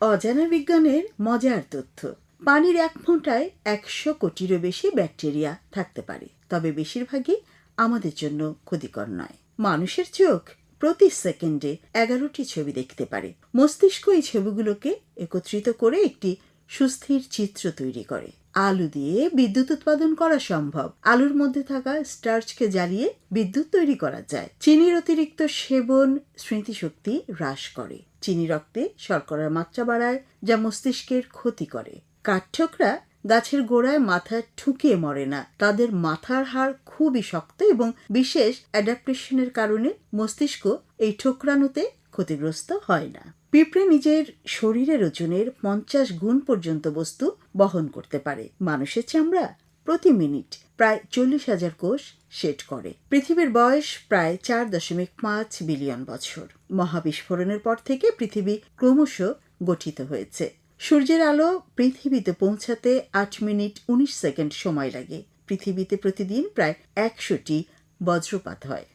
অজানা বিজ্ঞানের মজার তথ্য। পানির এক ফোঁটায় একশো কোটিরও বেশি ব্যাকটেরিয়া থাকতে পারে। তবে বেশিরভাগই আমাদের জন্য ক্ষতিকর নয়। মানুষের চোখ প্রতি সেকেন্ডে এগারোটি ছবি দেখতে পারে। মস্তিষ্ক এই ছবিগুলোকে একত্রিত করে একটি সুস্থির চিত্র তৈরি করে। আলু দিয়ে বিদ্যুৎ উৎপাদন করা সম্ভব। আলুর মধ্যে থাকা স্টার্চকে জ্বালিয়ে বিদ্যুৎ তৈরি করা যায়। চিনির অতিরিক্ত সেবন স্মৃতিশক্তি হ্রাস করে। চিনি রক্তে শর্করার মাত্রা বাড়ায়, যা মস্তিষ্কের ক্ষতি করে। কাঠঠোকরা গাছের গোড়ায় মাথা ঠুকিয়ে মরে না। তাদের মাথার হাড় খুবই শক্ত এবং বিশেষ অ্যাডাপ্টেশনের কারণে মস্তিষ্ক এই ঠোকরানোতে ক্ষতিগ্রস্ত হয় না। পিঁপড়ে নিজের শরীরের ওজনের পঞ্চাশ গুণ পর্যন্ত বস্তু বহন করতে পারে। মানুষের চামড়া প্রতি মিনিট প্রায় চল্লিশ হাজার কোষ শেড করে। পৃথিবীর বয়স প্রায় চার দশমিক পাঁচ বিলিয়ন বছর। মহাবিস্ফোরণের পর থেকে পৃথিবী ক্রমশ গঠিত হয়েছে। সূর্যের আলো পৃথিবীতে পৌঁছাতে আট মিনিট উনিশ সেকেন্ড সময় লাগে। পৃথিবীতে প্রতিদিন প্রায় একশোটি বজ্রপাত হয়।